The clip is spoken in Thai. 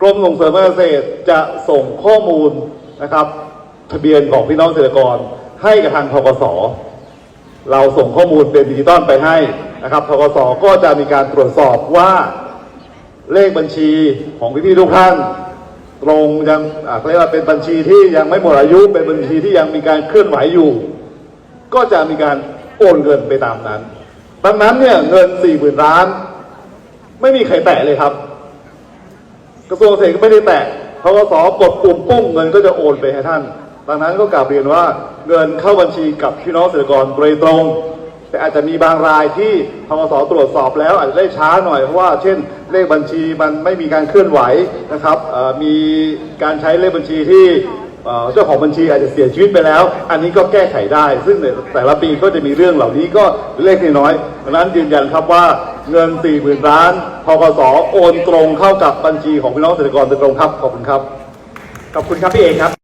กรมส่งเสริมเกษตรจะส่งข้อมูลนะครับ ทะเบียนของพี่น้องเกษตรกรให้กับทางทกสเราส่งข้อมูลเป็นดิจิตอลไปให้นะครับทกสก็จะมีการตรวจสอบว่าเลขบัญชีของพี่ๆทุกท่าน ตรงยังอ่าเรียกว่าเป็นบัญชีที่ยังไม่หมดอายุเป็นบัญชีที่ยังมีการเคลื่อนไหวอยู่ ก็จะมีการโอนเงินไปตามนั้นดังนั้นเนี่ยเงิน4 0,000ล้าน ไม่มีใครแตะเลยครับ กระทรวงเกษตรก็ไม่ได้แตะทกสกดปุ่มปุ้งเงินก็จะโอนไปให้ท่าน ดังนั้นก็กลับเรียนว่าเงินเข้าบัญชีกับพี่น้องเกษตรกรโดยตรง แต่อาจจะมีบางรายที่ทกสตรวจสอบแล้วอาจจะได้ช้าหน่อยเพราะว่าเช่นเลขบัญชีมันไม่มีการเคลื่อนไหวนะครับมีการใช้เลขบัญชีที่เจ้าของบัญชีอาจจะเสียชีวิตไปแล้ว อันนี้ก็แก้ไขได้ ซึ่งแต่ละปีก็จะมีเรื่องเหล่านี้ก็เล็กน้อยดังนั้นยืนยันครับว่า เงิน 4 0,000 ล้านทกสโอนตรงเข้ากับบัญชีของพี่น้องเกษตรกรโดยตรงครับ ขอบคุณครับ ขอบคุณครับพี่เอกครับ